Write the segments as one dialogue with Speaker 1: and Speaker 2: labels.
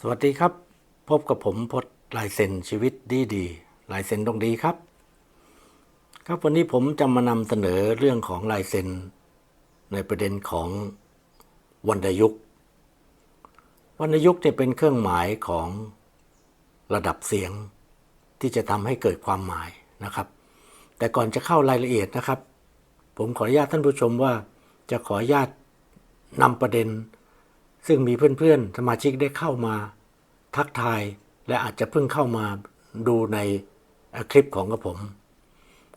Speaker 1: สวัสดีครับ พบกับผมพดลายเซ็นชีวิตดีดีๆลายเซ็นต้องดีครับ ครับวันนี้ผมจะมานำเสนอเรื่องของลายเซ็นในประเด็นของวรรณยุกต วรรณยุกต์เนี่ยเป็นเครื่องหมายของระดับเสียงที่จะทำให้เกิดความหมายนะครับ แต่ก่อนจะเข้ารายละเอียดนะครับ ผมขออนุญาตท่านผู้ชมว่าจะขออนุญาตนำประเด็น ซึ่งมีเพื่อนๆ สมาชิกได้เข้ามา ทักทายและอาจจะเพิ่งเข้ามาดูในคลิปของกับผม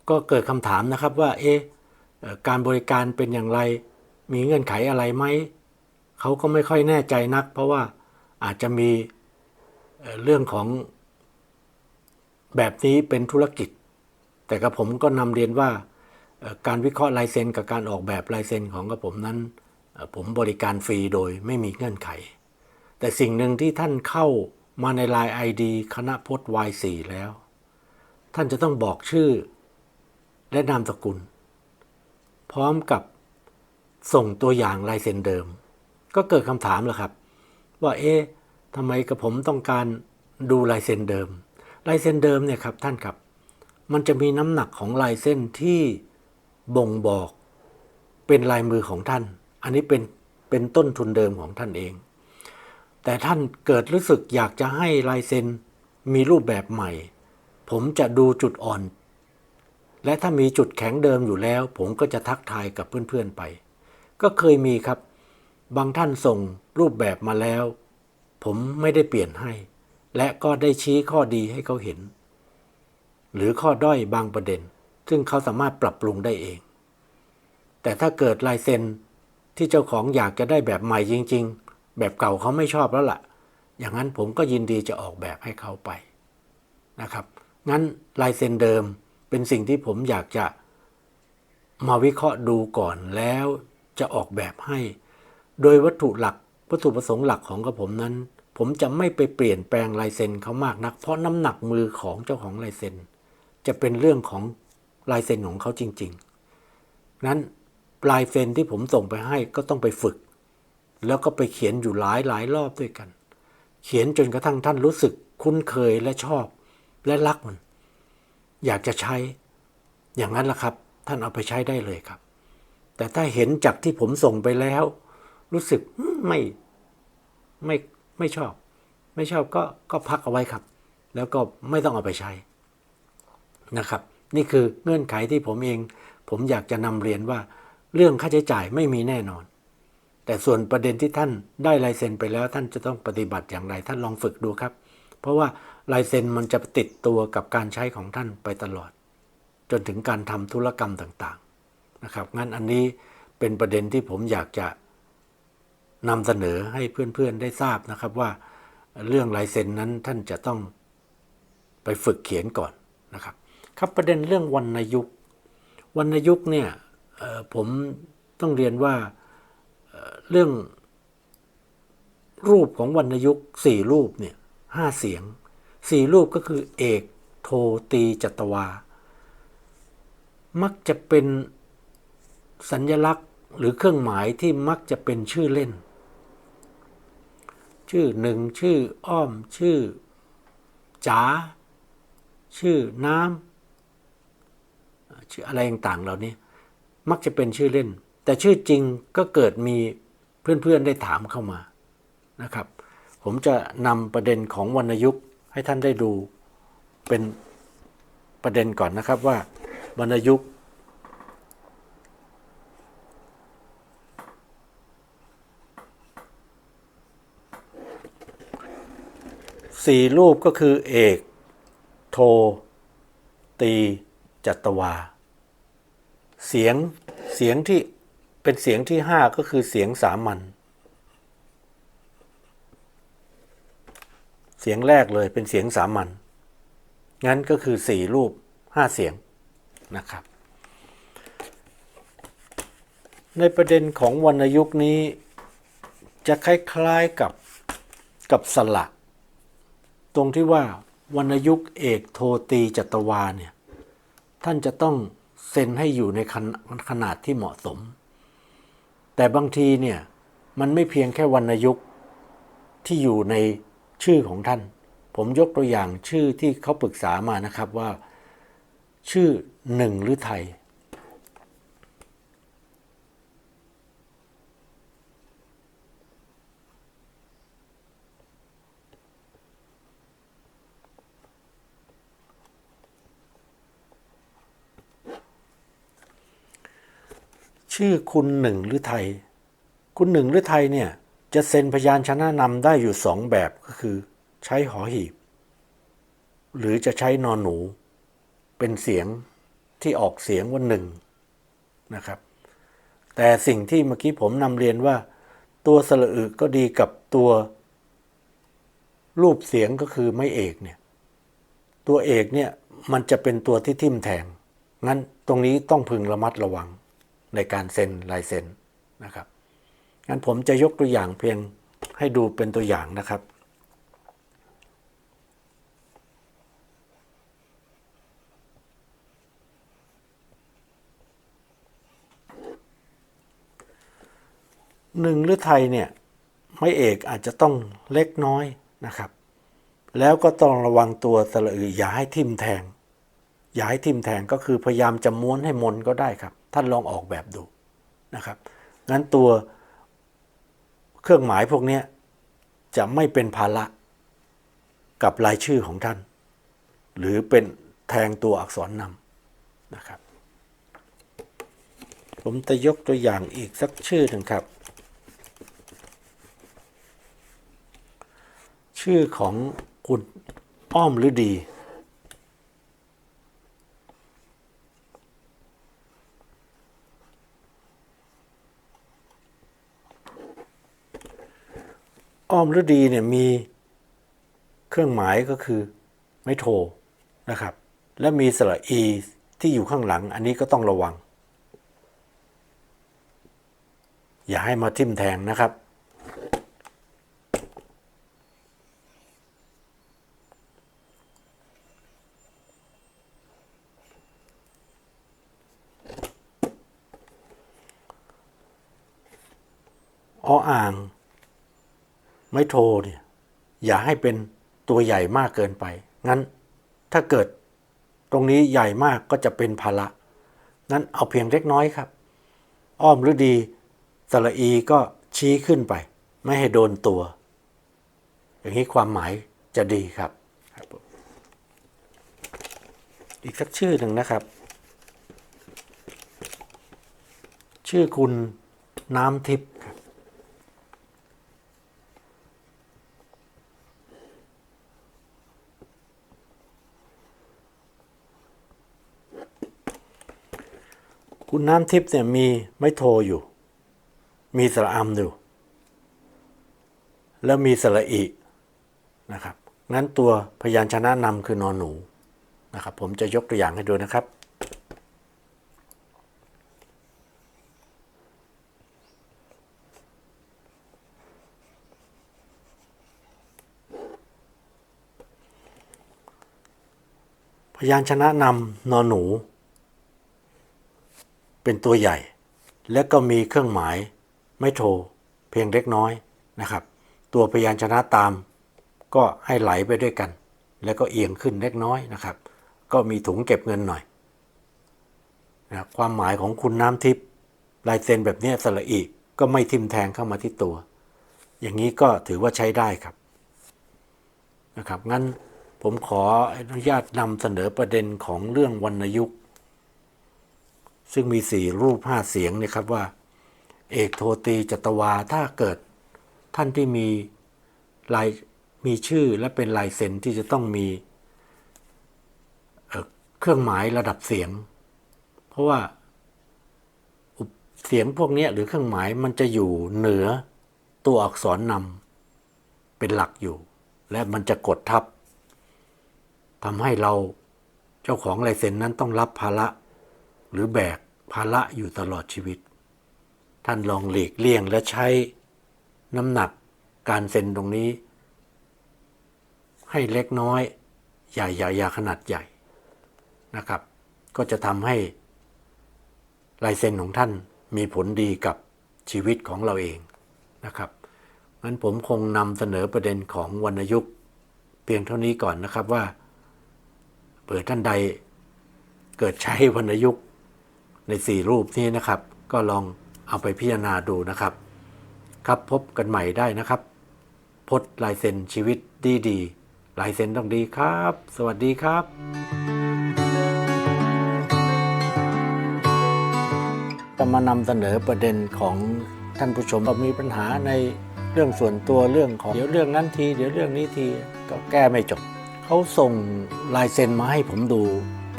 Speaker 1: ก็เกิดคำถามนะครับว่าเอ๊ะการบริการเป็นอย่างไร มีเงื่อนไขอะไรไหม เขาก็ไม่ค่อยแน่ใจนัก เพราะว่าอาจจะมีเรื่องของแบบนี้เป็นธุรกิจ แต่กับผมก็นำเรียนว่าการวิเคราะห์ลายเซ็นกับการออกแบบลายเซ็นของกับผมนั้น ผมบริการฟรีโดยไม่มีเงื่อนไข แต่สิ่งหนึ่งที่ท่านเข้ามาใน Line ID คณะพจน์ Y4 แล้ว ท่านจะต้องบอกชื่อ และนามสกุล พร้อมกับส่งตัวอย่างลายเซ็นเดิม ก็เกิดคำถามแหละครับ ว่าเอ๊ะทำไมกับผมต้องการดูลายเซ็นเดิมลายเซ็นเดิมเนี่ยครับท่านครับ มันจะมีน้ำหนักของลายเส้นที่บ่งบอกเป็นลายมือของท่าน อันนี้เป็นเป็นต้นทุนเดิมของท่านเอง แต่ท่านเกิดรู้สึกอยากจะให้ลายเซ็นมีรูปแบบใหม่ ผมจะดูจุดอ่อน และถ้ามีจุดแข็งเดิมอยู่แล้ว ผมก็จะทักทายกับเพื่อนๆไป ก็เคยมีครับ บางท่านส่งรูปแบบมาแล้ว ผมไม่ได้เปลี่ยนให้ และก็ได้ชี้ข้อดีให้เขาเห็น หรือข้อด้อยบางประเด็น ซึ่งเขาสามารถปรับปรุงได้เอง แต่ถ้าเกิดลายเซ็นที่เจ้าของอยากจะได้แบบใหม่จริง ๆ แบบเก่าเขาไม่ชอบแล้วล่ะ อย่างนั้นผมก็ยินดีจะออกแบบให้เขาไปนะครับ งั้นลายเซ็นเดิมเป็นสิ่งที่ผมอยากจะมาวิเคราะห์ดูก่อนแล้วจะออกแบบให้ โดยวัตถุหลักวัตถุประสงค์หลักของกระผมนั้น ผมจะไม่ไปเปลี่ยนแปลงลายเซ็นเขามากนัก เพราะน้ำหนักมือของเจ้าของลายเซ็นจะเป็นเรื่องของลายเซ็นของเขาจริง ๆ นั้นลายเซ็นที่ผมส่งไปให้ก็ต้องไปฝึก แล้วก็ไปเขียนอยู่หลายหลายรอบด้วยกัน เขียนจนกระทั่งท่านรู้สึกคุ้นเคยและชอบ และรักมัน อยากจะใช้ อย่างนั้นล่ะครับ ท่านเอาไปใช้ได้เลยครับ แต่ถ้าเห็นจากที่ผมส่งไปแล้ว รู้สึกไม่ไม่ไม่ชอบ ไม่ชอบก็ก็พักเอาไว้ครับ แล้วก็ไม่ต้องเอาไปใช้นะครับ นี่คือเงื่อนไขที่ผมเอง ผมอยากจะนำเรียนว่า เรื่องค่าใช้จ่ายไม่มีแน่นอน แต่ส่วนประเด็นที่ท่านได้ลายเซ็นไปแล้วท่านจะต้องปฏิบัติอย่างไร ท่านลองฝึกดูครับ เพราะว่าลายเซ็นมันจะติดตัวกับการใช้ของท่านไปตลอด จนถึงการทำธุรกรรมต่างๆนะครับงั้นอันนี้เป็นประเด็นที่ผมอยากจะ นำเสนอให้เพื่อนๆได้ทราบนะครับว่าเรื่องลายเซ็นนั้นท่านจะต้องไปฝึกเขียนก่อนนะครับ ครับประเด็นเรื่องวรรณยุกต์วรรณยุกต์เนี่ยผมต้องเรียนว่าเรื่องรูปของวรรณยุกต์สี่รูปเนี่ยห้าเสียงสี่รูปก็คือเอกโทตีจัตวา มักจะเป็นสัญลักษณ์หรือเครื่องหมายที่มักจะเป็นชื่อเล่น ชื่อหนึ่งชื่ออ้อมชื่อจ๋าชื่อน้ำชื่ออะไรต่างๆเหล่านี้ มักจะเป็นชื่อเล่น แต่ชื่อจริงก็เกิดมีเพื่อนๆได้ถามเข้ามานะครับ ผมจะนำประเด็นของวรรณยุกต์ให้ท่านได้ดูเป็นประเด็นก่อนนะครับว่าวรรณยุกต์ สี่รูปก็คือเอก โท ตีจัตวา เสียงเสียงที่เป็นเสียงที่ห้าก็คือเสียงสามัญเสียงแรกเลยเป็นเสียงสามัญงั้นก็คือสี่รูปห้าเสียงนะครับ ในประเด็นของวรรณยุกนี้จะคล้ายๆกับกับสละ ตรงที่ว่าวรรณยุกเอกโทตีจัตวาเนี่ยท่านจะต้องเซ็นให้อยู่ในขนขนาดที่เหมาะสม แต่บางทีเนี่ยมันไม่เพียงแค่วรรณยุกที่อยู่ในชื่อของท่าน ผมยกตัวอย่างชื่อที่เขาปรึกษามานะครับว่า ชื่อหนึ่งหรือไทย ชื่อคุณหนึ่งหรือไทย คุณหนึ่งหรือไทยเนี่ยจะเซ็นพยานชนะนำได้อยู่สองแบบก็คือ ใช้หอหีบ หรือจะใช้นอนหนู เป็นเสียงที่ออกเสียงว่าหนึ่งนะครับ แต่สิ่งที่เมื่อกี้ผมนำเรียนว่า ตัวสระอึก็ดีกับตัวรูปเสียงก็คือไม่เอกเนี่ยตัวเอกเนี่ยมันจะเป็นตัวที่ทิ่มแทงงั้นตรงนี้ต้องพึงระมัดระวัง ในการเซ็นลายเซ็นนะครับงั้นผมจะยกตัวอย่างเพียงให้ดูเป็นตัวอย่างนะครับหนึ่งหรือไทยเนี่ยไม่เอกอาจจะต้องเล็กน้อยนะครับ แล้วก็ต้องระวังตัวสระอืออย่าให้ทิ่มแทง อย่าให้ทิมแทงก็คือพยายามจะม้วนให้มนก็ได้ครับ ท่านลองออกแบบดูนะครับ งั้นตัวเครื่องหมายพวกนี้จะไม่เป็นภาระกับรายชื่อของท่าน หรือเป็นแทงตัวอักษรนำนะครับ ผมจะยกตัวอย่างอีกสักชื่อหนึ่งครับ ชื่อของคุณอ้อมฤดี อ้อมฤดีเนี่ยมีเครื่องหมายก็คือไม่โทรนะครับ และมีสระอีที่อยู่ข้างหลัง อันนี้ก็ต้องระวัง อย่าให้มาทิ่มแทงนะครับ ออ่าง ไม่โทรเนี่ยอย่าให้เป็นตัวใหญ่มากเกินไป งั้นถ้าเกิดตรงนี้ใหญ่มากก็จะเป็นภาระงั้นเอาเพียงเล็กน้อยครับ อ้อมหรือดีสระอีก็ชี้ขึ้นไป ไม่ให้โดนตัว อย่างนี้ความหมายจะดีครับ อีกสักชื่อหนึ่งนะครับ ชื่อคุณน้ำทิพย์ คุณน้ำทิพย์เนี่ยมีไม่โทอยู่ มีสระอำอยู่แล้วมีสระอีนะครับ งั้นตัวพยานชนะนำคือนอนหนูนะครับ ผมจะยกตัวอย่างให้ดูนะครับ พยานชนะนำนอนหนู เป็นตัวใหญ่ และก็มีเครื่องหมายไม่โทรเพียงเล็กน้อยนะครับ ตัวพยานชนะตาม ก็ให้ไหลไปด้วยกัน แล้วก็เอียงขึ้นเล็กน้อยนะครับ ก็มีถุงเก็บเงินหน่อยนะความหมายของคุณน้ำทิพย์ลายเซ็นแบบนี้สระอีก็ไม่ทิมแทงเข้ามาที่ตัว อย่างนี้ก็ถือว่าใช้ได้ครับนะครับงั้นผมขออนุญาตนำเสนอประเด็นของเรื่องวรรณยุกต์ ซึ่งมีสี่รูปห้าเสียงเนะครับว่า เอกโทตีจัตวาถ้าเกิดท่านที่มีลายมีชื่อและเป็นลายเซ็นที่จะต้องมีเเครื่องหมายระดับเสียง เพราะว่าเสียงพวกนี้หรือเครื่องหมายมันจะอยู่เหนือตัวอักษรนำเป็นหลักอยู่ และมันจะกดทับทำให้เราเจ้าของลายเซ็นนั้นต้องรับภาระ หรือแบกภาระอยู่ตลอดชีวิต ท่านลองหลีกเลี่ยงและใช้น้ำหนักการเซ็นตรงนี้ ให้เล็กน้อยอย่าอย่าอย่าขนาดใหญ่นะครับ ก็จะทำให้ลายเซ็นของท่านมีผลดีกับชีวิตของเราเองนะครับงั้นผมคงนำเสนอประเด็นของวรรณยุกต์เพียงเท่านี้ก่อนนะครับว่าเผื่อท่านใดเกิดใช้วรรณยุกต์ ในสี่รูปนี้นะครับ ก็ลองเอาไปพิจารณาดูนะครับ ครับพบกันใหม่ได้นะครับพดลายเซ็นชีวิตดีดีๆลายเซ็นต้องดีครับ สวัสดีครับจะมานำเสนอประเด็นของท่านผู้ชมก็มีปัญหาในเรื่องส่วนตัวเรื่องของเดี๋ยวเรื่องนั้นที เดี๋ยวเรื่องนี้ทีก็แก้ไม่จบเขาส่งลายเซ็นมาให้ผมดู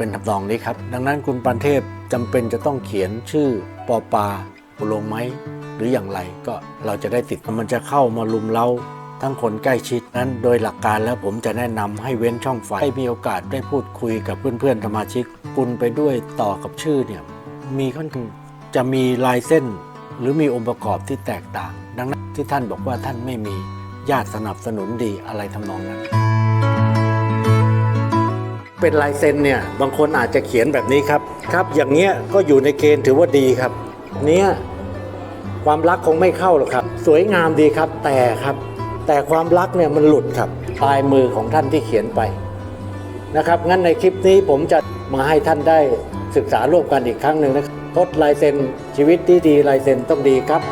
Speaker 1: เป็นทำนองนี้ครับ ดังนั้นคุณปันเทพจำเป็นจะต้องเขียนชื่อปอปาปูโลงไหมหรืออย่างไรก็เราจะได้ติดมันจะเข้ามาลุมเล้าทั้งคนใกล้ชิดนั้นโดยหลักการแล้วผมจะแนะนำให้เว้นช่องไฟให้มีโอกาสได้พูดคุยกับเพื่อนๆสมาชิกปุนไปด้วยต่อกับชื่อเนี่ยมีค่อนข้างจะมีลายเส้น หรือมีองค์ประกอบที่แตกต่าง ดังนั้นที่ท่านบอกว่าท่านไม่มีญาติสนับสนุนดีอะไรทำนองนั้น เป็นลายเซ็นเนี่ยบางคนอาจจะเขียนแบบนี้ครับครับ อย่างเงี้ยก็อยู่ในเกณฑ์ถือว่าดีครับ เนี้ยความรักคงไม่เข้าหรอกครับ สวยงามดีครับแต่ครับ แต่ความรักเนี่ยมันหลุดครับปลายมือของท่านที่เขียนไปนะครับงั้นในคลิปนี้ผมจะมาให้ท่านได้ศึกษาร่วมกันอีกครั้งหนึ่งนะครับพดลายเซ็นชีวิตที่ดีลายเซ็นต้องดีครับ